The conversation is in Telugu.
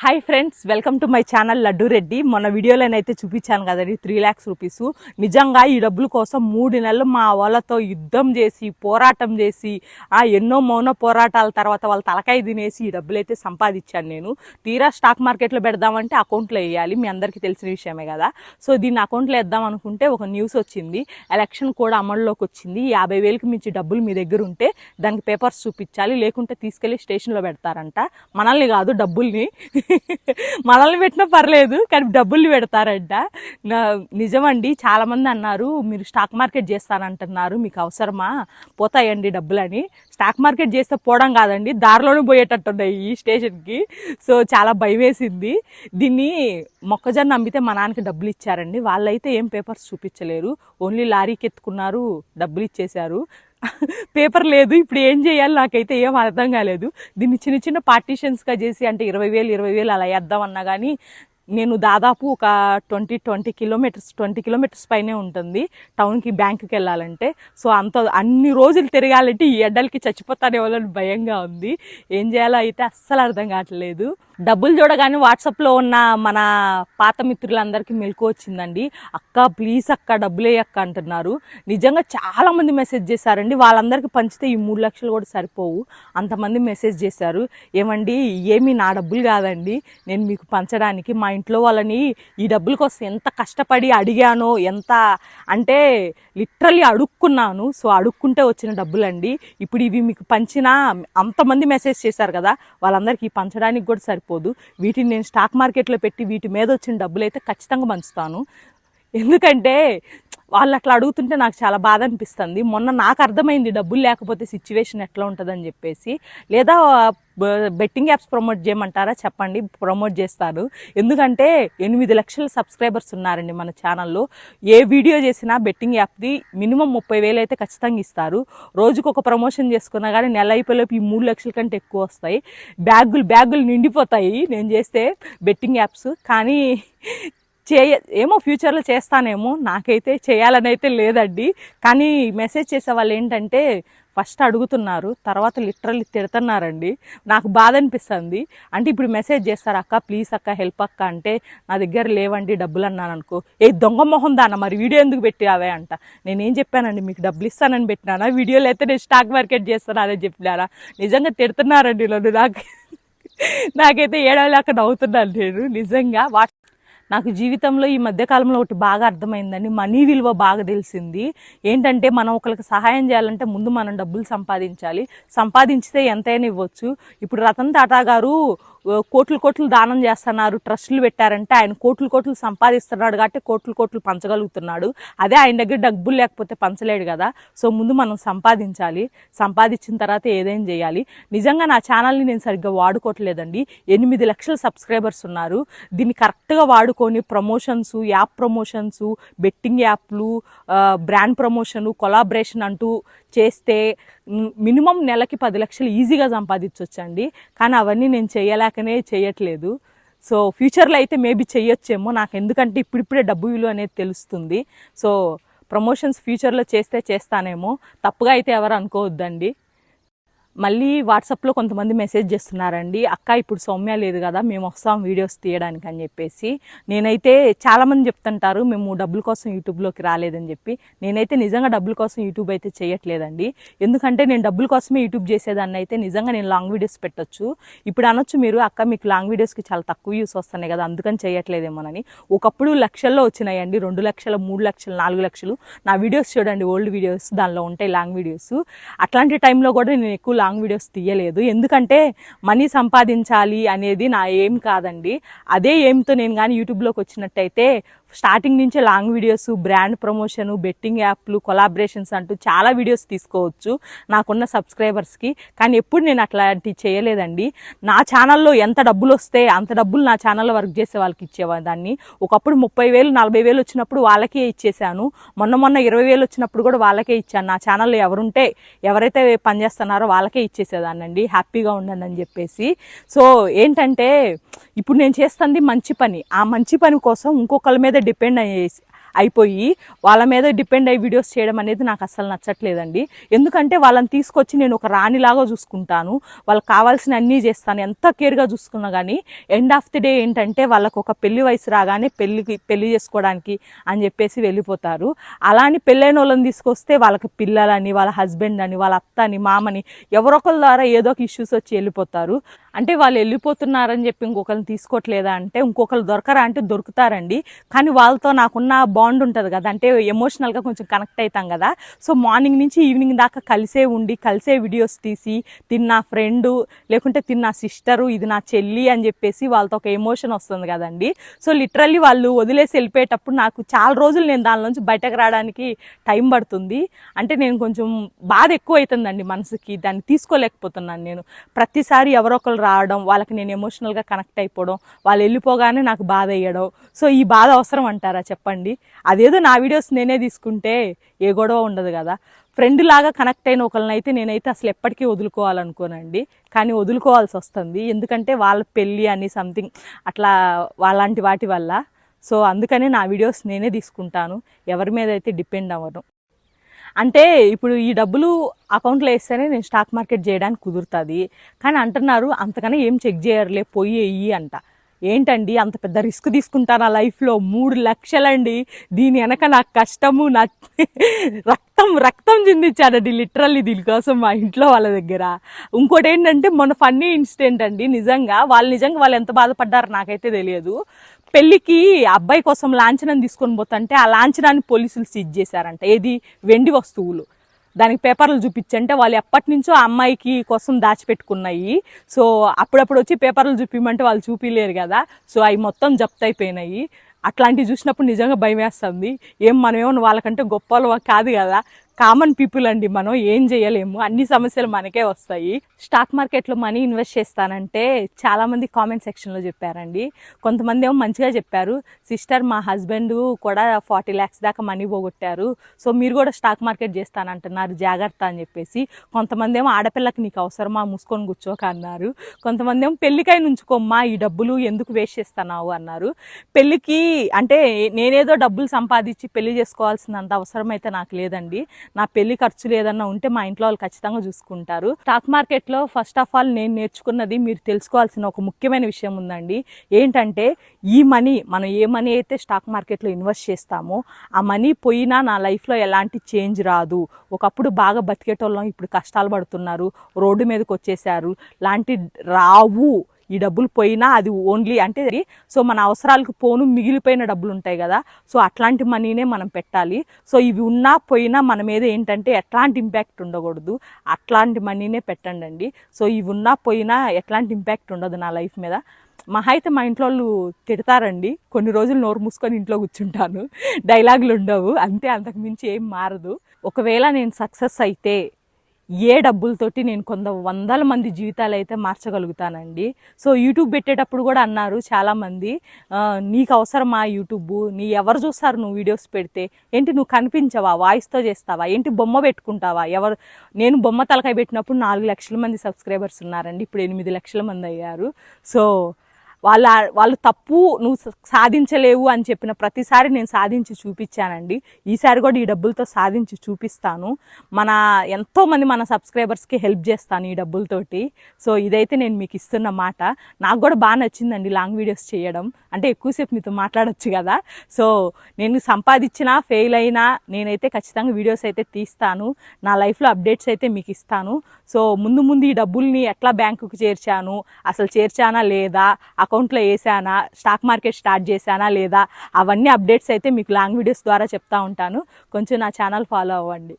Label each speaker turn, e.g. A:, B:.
A: Hi friends welcome to my channel Laddu Reddy మొన్న వీడియోలోనైతే చూపించాను కదండి త్రీ ల్యాక్స్ రూపీస్ నిజంగా ఈ డబ్బుల కోసం మూడు నెలలు మా వాళ్ళతో యుద్ధం చేసి పోరాటం చేసి ఆ ఎన్నో మౌన పోరాటాల తర్వాత వాళ్ళ తలకాయ తినేసి ఈ డబ్బులు అయితే సంపాదించాను నేను. తీరా స్టాక్ మార్కెట్లో పెడదామంటే అకౌంట్లో వేయాలి మీ అందరికీ తెలిసిన విషయమే కదా. సో దీన్ని అకౌంట్లో వేద్దాం అనుకుంటే ఒక న్యూస్ వచ్చింది. ఎలక్షన్ కూడా అమల్లోకి వచ్చింది. యాభై వేలకు మించి డబ్బులు మీ దగ్గర ఉంటే దానికి పేపర్స్ చూపించాలి లేకుంటే తీసుకెళ్ళి స్టేషన్లో పెడతారంట. మనల్ని కాదు డబ్బుల్ని. మనల్ని పెట్టినా పర్లేదు కానీ డబ్బులు పెడతారంట. నిజమండి చాలామంది అన్నారు మీరు స్టాక్ మార్కెట్ చేస్తానంటున్నారు మీకు అవసరమా? పోతాయండి డబ్బులని. స్టాక్ మార్కెట్ చేస్తే పోవడం కాదండి దారిలోనే పోయేటట్టున్నాయి ఈ స్టేషన్కి. సో చాలా భయం వేసింది దీన్ని మొక్కజొన్న అమ్మితే మా నాన్నకి డబ్బులు ఇచ్చారండి. వాళ్ళైతే ఏం పేపర్స్ చూపించలేరు. ఓన్లీ లారీకి ఎత్తుకున్నారు డబ్బులు ఇచ్చేశారు. పేపర్ లేదు ఇప్పుడు ఏం చేయాలి నాకైతే ఏం అర్థం కాలేదు. దీన్ని చిన్న చిన్న పార్టీషన్స్గా చేసి అంటే ఇరవై వేలు ఇరవై వేలు అలా వేద్దామన్నా కానీ నేను దాదాపు ఒక twenty twenty kilometres twenty kilometres పైనే ఉంటుంది టౌన్కి బ్యాంకుకి వెళ్ళాలంటే. సో అంత అన్ని రోజులు తిరగాలంటే ఈ ఎడ్డలకి చచ్చిపోతానే వాళ్ళని భయంగా ఉంది. ఏం చేయాలో అయితే అస్సలు అర్థం కావట్లేదు. డబ్బులు చూడగానే వాట్సాప్లో ఉన్న మన పాత మిత్రులందరికీ మెలకు వచ్చిందండి. అక్క ప్లీజ్ అక్క డబ్బులే అక్క అంటున్నారు. నిజంగా చాలామంది మెసేజ్ చేశారండి. వాళ్ళందరికీ పంచితే ఈ మూడు లక్షలు కూడా సరిపోవు. అంతమంది మెసేజ్ చేశారు. ఏమండి ఏమీ నా డబ్బులు కాదండి. నేను మీకు పంచడానికి మా ఇంట్లో వాళ్ళని ఈ డబ్బుల కోసం ఎంత కష్టపడి అడిగానో ఎంత అంటే లిటరలీ అడుక్కున్నాను. సో అడుక్కుంటే వచ్చిన డబ్బులండి. ఇప్పుడు ఇవి మీకు పంచిన అంతమంది మెసేజ్ చేశారు కదా వాళ్ళందరికీ ఈ పంచడానికి కూడా సరిపోదు. వీటిని నేను స్టాక్ మార్కెట్లో పెట్టి వీటి మీద వచ్చిన డబ్బులు అయితే ఖచ్చితంగా పంచుతాను. ఎందుకంటే వాళ్ళు అట్లా అడుగుతుంటే నాకు చాలా బాధ అనిపిస్తుంది. మొన్న నాకు అర్థమైంది డబ్బులు లేకపోతే సిచ్యువేషన్ ఎట్లా ఉంటుందని చెప్పేసి. లేదా బెట్టింగ్ యాప్స్ ప్రమోట్ చేయమంటారా? చెప్పండి ప్రమోట్ చేస్తారు. ఎందుకంటే ఎనిమిది లక్షల సబ్స్క్రైబర్స్ ఉన్నారండి మన ఛానల్లో ఏ వీడియో చేసినా బెట్టింగ్ యాప్ది మినిమం ముప్పై వేలు అయితే ఖచ్చితంగా ఇస్తారు. రోజుకు ఒక ప్రమోషన్ చేసుకున్నా కానీ నెల అయిపోయేలోపు ఈ మూడు లక్షల కంటే ఎక్కువ వస్తాయి. బ్యాగులు బ్యాగులు నిండిపోతాయి. నేను చేస్తే బెట్టింగ్ యాప్స్ కానీ చేయ ఏమో ఫ్యూచర్లో చేస్తానేమో. నాకైతే చేయాలని అయితే లేదండి. కానీ మెసేజ్ చేసే వాళ్ళు ఏంటంటే ఫస్ట్ అడుగుతున్నారు తర్వాత లిటరల్లీ తిడుతున్నారండి. నాకు బాధ అనిపిస్తుంది. అంటే ఇప్పుడు మెసేజ్ చేస్తారు అక్క ప్లీజ్ అక్క హెల్ప్ అక్క అంటే నా దగ్గర లేవండి డబ్బులు అన్నాను అనుకో. ఏ దొంగ మొహం దాన్న మరి వీడియో ఎందుకు పెట్టావే అంట. నేనేం చెప్పానండి మీకు డబ్బులు ఇస్తానని పెట్టినానా? వీడియోలో అయితే నేను స్టాక్ మార్కెట్ చేస్తాను అదే చెప్పినారా? నిజంగా తిడుతున్నారండి నన్ను నాకు. నాకైతే ఏడవలేక నవ్వుతున్నాను నేను. నిజంగా వాట్ నాకు జీవితంలో ఈ మధ్యకాలంలో ఒకటి బాగా అర్థమైందండి. మనీ విలువ బాగా తెలిసింది. ఏంటంటే మనం ఒకరికి సహాయం చేయాలంటే ముందు మనం డబ్బులు సంపాదించాలి. సంపాదించితే ఎంతైనా ఇవ్వచ్చు. ఇప్పుడు రతన్ టాటా గారు కోట్లు కోట్లు దానం చేస్తున్నారు ట్రస్టులు పెట్టారంటే ఆయన కోట్లు కోట్లు సంపాదిస్తున్నాడు కాబట్టి కోట్లు కోట్లు పంచగలుగుతున్నాడు. అదే ఆయన దగ్గర డబ్బులు లేకపోతే పంచలేడు కదా. సో ముందు మనం సంపాదించాలి. సంపాదించిన తర్వాత ఏదైనా చేయాలి? నిజంగా నా ఛానల్ని నేను సరిగ్గా వాడుకోవట్లేదండి. ఎనిమిది లక్షల సబ్స్క్రైబర్స్ ఉన్నారు. దీన్ని కరెక్ట్గా వాడుకొని ప్రమోషన్స్ యాప్ ప్రమోషన్స్ బెట్టింగ్ యాప్లు బ్రాండ్ ప్రమోషన్ కొలాబరేషన్ అంటూ చేస్తే మినిమం నెలకి పది లక్షలు ఈజీగా సంపాదించవచ్చండి కానీ అవన్నీ నేను చేయలేకనే చేయట్లేదు. సో ఫ్యూచర్లో అయితే మేబీ చేయొచ్చేమో నాకు ఎందుకంటే ఇప్పుడిప్పుడే డబ్బు విలువ అనేది తెలుస్తుంది. సో ప్రమోషన్స్ ఫ్యూచర్లో చేస్తే చేస్తానేమో. తప్పుగా అయితే ఎవరు అనుకోవద్దండి. మళ్ళీ వాట్సాప్లో కొంతమంది మెసేజ్ చేస్తున్నారండి అక్క ఇప్పుడు సౌమ్య లేదు కదా మేము వస్తాం వీడియోస్ తీయడానికి అని చెప్పేసి. నేనైతే చాలామంది చెప్తుంటారు మేము డబ్బుల కోసం యూట్యూబ్లోకి రాలేదని చెప్పి. నేనైతే నిజంగా డబ్బుల కోసం యూట్యూబ్ అయితే చేయట్లేదండి. ఎందుకంటే నేను డబ్బుల కోసమే యూట్యూబ్ చేసేదాన్ని అయితే నిజంగా నేను లాంగ్ వీడియోస్ పెట్టొచ్చు. ఇప్పుడు అనొచ్చు మీరు అక్క మీకు లాంగ్ వీడియోస్కి చాలా తక్కువ వ్యూస్ వస్తున్నాయి కదా అందుకని చేయట్లేదేమోనని. ఒకప్పుడు లక్షల్లో వచ్చినాయండి రెండు లక్షలు మూడు లక్షలు నాలుగు లక్షలు. నా వీడియోస్ చూడండి ఓల్డ్ వీడియోస్ దానిలో ఉంటాయి లాంగ్ వీడియోస్. అట్లాంటి టైంలో కూడా నేను ఎక్కువ లాంగ్ వీడియోస్ తీయలేదు. ఎందుకంటే మనీ సంపాదించాలి అనేది నా ఏం కాదండి. అదే ఏమితో నేను కానీ యూట్యూబ్లోకి వచ్చినట్టయితే స్టార్టింగ్ నుంచే long videos brand promotion betting యాప్లు కొలాబరేషన్స్ అంటూ చాలా వీడియోస్ తీసుకోవచ్చు నాకున్న సబ్స్క్రైబర్స్కి. కానీ ఎప్పుడు నేను అట్లాంటివి చేయలేదండి. నా ఛానల్లో ఎంత డబ్బులు వస్తే అంత డబ్బులు నా ఛానల్లో వర్క్ చేసే వాళ్ళకి ఇచ్చేవాదాన్ని. ఒకప్పుడు ముప్పై వేలు నలభై వేలు వచ్చినప్పుడు వాళ్ళకే ఇచ్చేసాను మొన్న మొన్న ఇరవై వేలు వచ్చినప్పుడు కూడా వాళ్ళకే ఇచ్చాను. నా ఛానల్లో ఎవరుంటే ఎవరైతే పనిచేస్తున్నారో వాళ్ళకే ఇచ్చేసేదానండి హ్యాపీగా ఉండండి అని చెప్పేసి. సో ఏంటంటే ఇప్పుడు నేను చేస్తుంది మంచి పని. ఆ మంచి పని కోసం ఇంకొకరి మీద డిపెండ్ అయ్యేసి అయిపోయి వాళ్ళ మీద డిపెండ్ అయ్యి వీడియోస్ చేయడం అనేది నాకు అసలు నచ్చట్లేదండి. ఎందుకంటే వాళ్ళని తీసుకొచ్చి నేను ఒక రాణిలాగా చూసుకుంటాను. వాళ్ళకి కావాల్సిన అన్నీ చేస్తాను. ఎంత కేర్గా చూసుకున్నా కానీ ఎండ్ ఆఫ్ ది డే ఏంటంటే వాళ్ళకు ఒక పెళ్ళి వయసు రాగానే పెళ్ళికి పెళ్ళి చేసుకోవడానికి అని చెప్పేసి వెళ్ళిపోతారు. అలా అని పెళ్ళైన వాళ్ళని తీసుకొస్తే వాళ్ళకి పిల్లలని వాళ్ళ హస్బెండ్ అని వాళ్ళ అత్త అని మామని ఎవరొకరి ద్వారా ఏదో ఒక ఇష్యూస్ వచ్చి వెళ్ళిపోతారు. అంటే వాళ్ళు వెళ్ళిపోతున్నారని చెప్పి ఇంకొకరిని తీసుకోవట్లేదా అంటే ఇంకొకరు దొరకరా అంటే దొరుకుతారండి. కానీ వాళ్ళతో నాకున్న బాండ్ ఉంటుంది కదా అంటే ఎమోషనల్గా కొంచెం కనెక్ట్ అవుతాం కదా. సో మార్నింగ్ నుంచి ఈవినింగ్ దాకా కలిసే ఉండి కలిసే వీడియోస్ తీసి తిన్న ఫ్రెండు లేకుంటే తిన్న సిస్టరు ఇది నా చెల్లి అని చెప్పేసి వాళ్ళతో ఒక ఎమోషన్ వస్తుంది కదండి. సో లిటరల్లీ వాళ్ళు వదిలేసి వెళ్ళిపోయేటప్పుడు నాకు చాలా రోజులు నేను దాని నుంచి బయటకు రావడానికి టైం పడుతుంది. అంటే నేను కొంచెం బాధ ఎక్కువ అవుతుందండి మనసుకి దాన్ని తీసుకోలేకపోతున్నాను నేను. ప్రతిసారి ఎవరో ఒకరు రావడం వాళ్ళకి నేను ఎమోషనల్గా కనెక్ట్ అయిపోవడం వాళ్ళు వెళ్ళిపోగానే నాకు బాధ అయ్యడం సో ఈ బాధ అవసరం అంటారా చెప్పండి? అదేదో నా వీడియోస్ నేనే తీసుకుంటే ఏ గొడవ ఉండదు కదా. ఫ్రెండ్ లాగా కనెక్ట్ అయిన ఒకరిని అయితే నేనైతే అసలు ఎప్పటికీ వదులుకోవాలనుకోనండి. కానీ వదులుకోవాల్సి వస్తుంది. ఎందుకంటే వాళ్ళ పెళ్ళి అని సంథింగ్ అట్లా వాళ్ళంటి వాటి వల్ల. సో అందుకనే నా వీడియోస్ నేనే తీసుకుంటాను. ఎవరి మీద అయితే డిపెండ్ అవ్వను. అంటే ఇప్పుడు ఈ డబ్బులు అకౌంట్లో వేస్తేనే నేను స్టాక్ మార్కెట్ చేయడానికి కుదురుతుంది. కానీ అంటున్నారు అంతకన్నా ఏం చెక్ చేయరులే పోయి వెయ్యి అంట. ఏంటండి అంత పెద్ద రిస్క్ తీసుకుంటాను ఆ లైఫ్లో? మూడు లక్షలండి. దీని వెనక నాకు కష్టము నా రక్తం రక్తం చిందించానండి లిటరల్లీ దీనికోసం మా ఇంట్లో వాళ్ళ దగ్గర. ఇంకోటి ఏంటంటే మొన్న ఫన్నీ ఇన్సిడెంట్ అండి. నిజంగా వాళ్ళు నిజంగా వాళ్ళు ఎంత బాధపడ్డారో నాకైతే తెలియదు. పెళ్ళికి అబ్బాయి కోసం లాంఛనం తీసుకొని పోతుంటే ఆ లాంఛనాన్ని పోలీసులు సీజ్ చేశారంట. ఏది? వెండి వస్తువులు. దానికి పేపర్లు చూపించంటే వాళ్ళు ఎప్పటి నుంచో ఆ అమ్మాయికి కోసం దాచిపెట్టుకున్నాయి. సో అప్పుడప్పుడు వచ్చి పేపర్లు చూపించమంటే వాళ్ళు చూపిలేరు కదా. సో అవి మొత్తం జప్తయిపోయినాయి అట్లాంటివి చూసినప్పుడు నిజంగా భయం వేస్తుంది ఏం మనం ఏమన్నా వాళ్ళకంటే గొప్పలు కాదు కదా. కామన్ పీపుల్ అండి మనం ఏం చేయలేము. అన్ని సమస్యలు మనకే వస్తాయి. స్టాక్ మార్కెట్లో మనీ ఇన్వెస్ట్ చేస్తానంటే చాలామంది కామెంట్ సెక్షన్లో చెప్పారండి. కొంతమంది ఏమో మంచిగా చెప్పారు. సిస్టర్ మా హస్బెండ్ కూడా ఫార్టీ ల్యాక్స్ దాకా మనీ పోగొట్టారు. సో మీరు కూడా స్టాక్ మార్కెట్ చేస్తానంటున్నారు జాగ్రత్త అని చెప్పేసి. కొంతమంది ఏమో ఆడపిల్లకి నీకు అవసరమా మూసుకొని కూర్చోక అన్నారు. కొంతమంది ఏమో పెళ్ళికై నుంచుకోమ్మా ఈ డబ్బులు ఎందుకు వేస్ట్ చేస్తున్నావు అన్నారు. పెళ్ళికి అంటే నేనేదో డబ్బులు సంపాదించి పెళ్ళి చేసుకోవాల్సినంత అవసరం అయితే నాకు లేదండి. నా పెళ్ళి ఖర్చులు ఏదన్నా ఉంటే మా ఇంట్లో వాళ్ళు ఖచ్చితంగా చూసుకుంటారు. స్టాక్ మార్కెట్లో ఫస్ట్ ఆఫ్ ఆల్ నేను నేర్చుకున్నది మీరు తెలుసుకోవాల్సిన ఒక ముఖ్యమైన విషయం ఉందండి. ఏంటంటే ఈ మనీ మనం ఏ మనీ అయితే స్టాక్ మార్కెట్లో ఇన్వెస్ట్ చేస్తామో ఆ మనీ పోయినా నా లైఫ్లో ఎలాంటి చేంజ్ రాదు. ఒకప్పుడు బాగా బతికేటోళ్ళం ఇప్పుడు కష్టాలు పడుతున్నారు రోడ్డు మీదకి వచ్చేసారు లాంటి రావు ఈ డబ్బులు పోయినా అది ఓన్లీ అంటే సో మన అవసరాలకు పోను మిగిలిపోయిన డబ్బులు ఉంటాయి కదా. సో అట్లాంటి మనీనే మనం పెట్టాలి. సో ఇవి ఉన్నా పోయినా మన మీద ఏంటంటే ఎట్లాంటి ఇంపాక్ట్ ఉండకూడదు. అట్లాంటి మనీనే పెట్టండి అండి సో ఇవి ఉన్నా పోయినా ఎట్లాంటి ఇంపాక్ట్ ఉండదు నా లైఫ్ మీద. మహా అయితే మా ఇంట్లో వాళ్ళు తిడతారండి. కొన్ని రోజులు నోరు మూసుకొని ఇంట్లో కూర్చుంటాను. డైలాగులు ఉండవు. అంతే అంతకు మించి ఏం మారదు. ఒకవేళ నేను సక్సెస్ అయితే ఏ డబ్బులతోటి నేను కొంత వందల మంది జీవితాలు అయితే మార్చగలుగుతానండి. సో యూట్యూబ్ పెట్టేటప్పుడు కూడా అన్నారు చాలామంది నీకు అవసరమా యూట్యూబ్? నీ ఎవరు చూస్తారు నువ్వు వీడియోస్ పెడితే? ఏంటి నువ్వు కనిపించవా? వాయిస్తో చేస్తావా? ఏంటి బొమ్మ పెట్టుకుంటావా? ఎవరు నేను బొమ్మ తలకాయ పెట్టినప్పుడు నాలుగు లక్షల మంది సబ్స్క్రైబర్స్ ఉన్నారండి. ఇప్పుడు ఎనిమిది లక్షల మంది అయ్యారు. సో వాళ్ళ వాళ్ళు తప్పు నువ్వు సాధించలేవు అని చెప్పిన ప్రతిసారి నేను సాధించి చూపించానండి. ఈసారి కూడా ఈ డబ్బులతో సాధించి చూపిస్తాను. మన ఎంతోమంది మన సబ్స్క్రైబర్స్కి హెల్ప్ చేస్తాను ఈ డబ్బులతోటి. సో ఇదైతే నేను మీకు ఇస్తున్న మాట. నాకు కూడా బాగా నచ్చిందండి లాంగ్ వీడియోస్ చేయడం. అంటే ఎక్కువసేపు మీతో మాట్లాడొచ్చు కదా. సో నేను సంపాదించినా ఫెయిల్ అయినా నేనైతే ఖచ్చితంగా వీడియోస్ అయితే తీస్తాను. నా లైఫ్లో అప్డేట్స్ అయితే మీకు ఇస్తాను. సో ముందు ముందు ఈ డబ్బుల్ని ఎట్లా బ్యాంకుకి చేర్చాను? అసలు చేర్చానా లేదా? అకౌంట్లో వేసానా స్టాక్ మార్కెట్ స్టార్ట్ చేశానా లేదా అవన్నీ అప్డేట్స్ అయితే మీకు లాంగ్ వీడియోస్ ద్వారా చెప్తా ఉంటాను. కొంచెం నా ఛానల్ ఫాలో అవ్వండి.